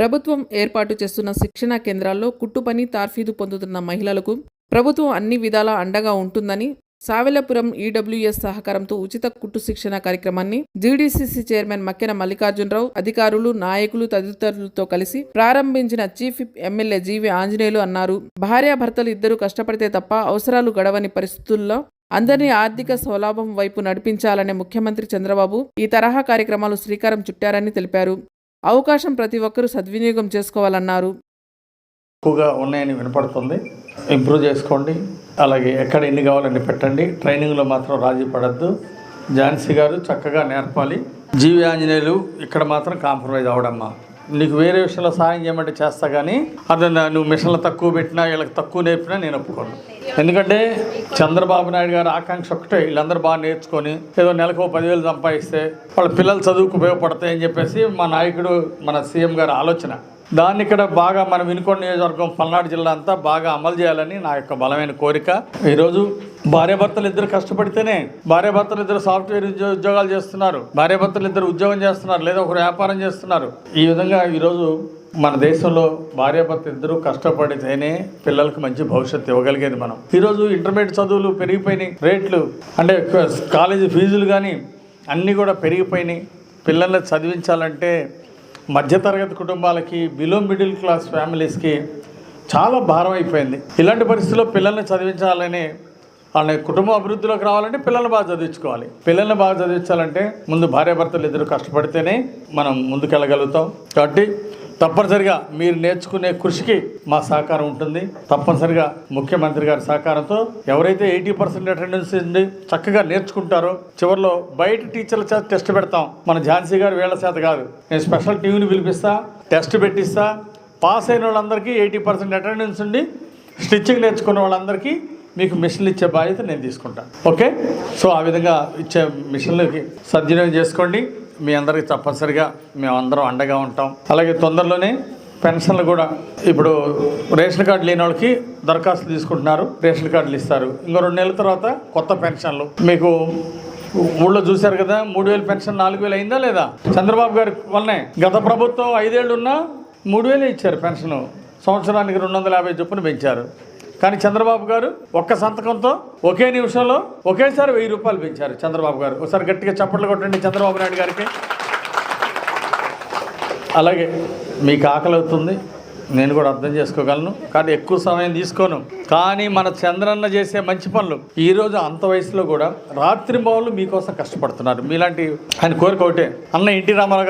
ప్రభుత్వం ఏర్పాటు చేస్తున్న శిక్షణా కేంద్రాల్లో కుట్టుపని తార్ఫీదు పొందుతున్న మహిళలకు ప్రభుత్వం అన్ని విధాలా అండగా ఉంటుందని సావెలపురం ఈడబ్ల్యూఎస్ సహకారంతో ఉచిత కుట్టు శిక్షణ కార్యక్రమాన్ని జీడీసీసీ చైర్మన్ మక్కెన మల్లికార్జునరావు అధికారులు నాయకులు తదితరులతో కలిసి ప్రారంభించిన చీఫ్ ఎమ్మెల్యే జీవి ఆంజనేయులు అన్నారు. భార్యాభర్తలు ఇద్దరు కష్టపడితే తప్ప అవసరాలు గడవని పరిస్థితుల్లో అందరినీ ఆర్థిక స్వలాభం వైపు నడిపించాలనే ముఖ్యమంత్రి చంద్రబాబు ఈ తరహా కార్యక్రమాలు శ్రీకారం చుట్టారని తెలిపారు. అవకాశం ప్రతి ఒక్కరూ సద్వినియోగం చేసుకోవాలన్నారు. ఎక్కువగా ఉన్నాయని వినపడుతుంది. ఇంప్రూవ్ చేసుకోండి. అలాగే ఎక్కడ ఎన్ని కావాలని పెట్టండి. ట్రైనింగ్లో మాత్రం రాజీ పడద్దు. ఝాన్సీ గారు చక్కగా నేర్పాలి. జీవి ఆంజనేయులు ఇక్కడ మాత్రం కాంప్రమైజ్ అవడమ్మా నీకు వేరే విషయంలో సహాయం చేయమంటే చేస్తా కానీ అదే నువ్వు మిషన్లు తక్కువ పెట్టినా వీళ్ళకి తక్కువ నేర్పినా నేను ఒప్పుకోను. ఎందుకంటే చంద్రబాబు నాయుడు గారు ఆకాంక్ష ఒకటే వీళ్ళందరూ బాగా నేర్చుకొని ఏదో నెలకు పదివేలు సంపాదిస్తే వాళ్ళ పిల్లలు చదువుకు ఉపయోగపడతాయని చెప్పేసి మా నాయకుడు మన సీఎం గారి ఆలోచన. దాన్ని ఇక్కడ బాగా మన వినుకొండ నియోజకవర్గం పల్నాడు జిల్లా అంతా బాగా అమలు చేయాలని నా యొక్క బలమైన కోరిక. ఈరోజు భార్యాభర్తలు ఇద్దరు కష్టపడితేనే భార్యాభర్తలు ఇద్దరు సాఫ్ట్వేర్ ఉద్యో- ఉద్యోగాలు చేస్తున్నారు. భార్యాభర్తలు ఇద్దరు ఉద్యోగం చేస్తున్నారు లేదా ఒకరు వ్యాపారం చేస్తున్నారు. ఈ విధంగా ఈరోజు మన దేశంలో భార్యాభర్త ఇద్దరు కష్టపడితేనే పిల్లలకు మంచి భవిష్యత్తు ఇవ్వగలిగేది మనం. ఈరోజు ఇంటర్మీడియట్ చదువులు పెరిగిపోయినాయి. రేట్లు అంటే కాలేజీ ఫీజులు కానీ అన్నీ కూడా పెరిగిపోయినాయి. పిల్లల్ని చదివించాలంటే మధ్యతరగతి కుటుంబాలకి బిలో మిడిల్ క్లాస్ ఫ్యామిలీస్కి చాలా భారం అయిపోయింది. ఇలాంటి పరిస్థితుల్లో పిల్లల్ని చదివించాలని వాళ్ళ కుటుంబ అభివృద్ధిలోకి రావాలంటే పిల్లల్ని బాగా చదివించుకోవాలి. పిల్లల్ని బాగా చదివించాలంటే ముందు భార్యాభర్తలు ఇద్దరు కష్టపడితేనే మనం ముందుకెళ్ళగలుగుతాం. కాబట్టి తప్పనిసరిగా మీరు నేర్చుకునే కృషికి మా సహకారం ఉంటుంది. తప్పనిసరిగా ముఖ్యమంత్రి గారి సహకారంతో ఎవరైతే ఎయిటీ పర్సెంట్ అటెండెన్స్ ఉంది చక్కగా నేర్చుకుంటారో చివరిలో బయట టీచర్ల చేత టెస్ట్ పెడతాం. మన ఝాన్సీ గారు వేళ చేత కాదు. నేను స్పెషల్ టీవీని పిలిపిస్తా టెస్ట్ పెట్టిస్తా. పాస్ అయిన వాళ్ళందరికీ ఎయిటీ పర్సెంట్ అటెండెన్స్ ఉండి స్టిచ్చింగ్ నేర్చుకున్న వాళ్ళందరికీ మీకు మిషన్లు ఇచ్చే బాధ్యత నేను తీసుకుంటాను ఓకే? సో ఆ విధంగా ఇచ్చే మిషన్లకి సద్వినియోగం చేసుకోండి. మీ అందరికీ తప్పనిసరిగా మేమందరం అండగా ఉంటాం. అలాగే తొందరలోనే పెన్షన్లు కూడా ఇప్పుడు రేషన్ కార్డు లేని వాళ్ళకి దరఖాస్తులు తీసుకుంటున్నారు. రేషన్ కార్డులు ఇస్తారు. ఇంకో రెండు నెలల తర్వాత కొత్త పెన్షన్లు. మీకు ఊళ్ళో చూశారు కదా మూడు వేలు పెన్షన్ నాలుగు వేలు అయిందా లేదా? చంద్రబాబు గారి వల్లనే గత ప్రభుత్వం ఐదేళ్ళు ఉన్నా మూడు వేలే ఇచ్చారు పెన్షన్. సంవత్సరానికి రెండు వందల యాభై చొప్పున పెంచారు. కానీ చంద్రబాబు గారు ఒక్క సంతకంతో ఒకే నిమిషంలో ఒకేసారి వెయ్యి రూపాయలు పెంచారు చంద్రబాబు గారు. ఒకసారి గట్టిగా చప్పట్లు కొట్టండి చంద్రబాబు నాయుడు గారికి. అలాగే మీకు ఆకలి అవుతుంది నేను కూడా అర్థం చేసుకోగలను. కానీ ఎక్కువ సమయం తీసుకోను. కానీ మన చంద్రన్న చేసే మంచి పనులు ఈరోజు అంత వయసులో కూడా రాత్రి మీకోసం కష్టపడుతున్నారు. మీలాంటి ఆయన కోరిక ఒకటే అన్న ఎన్టీ రామారావు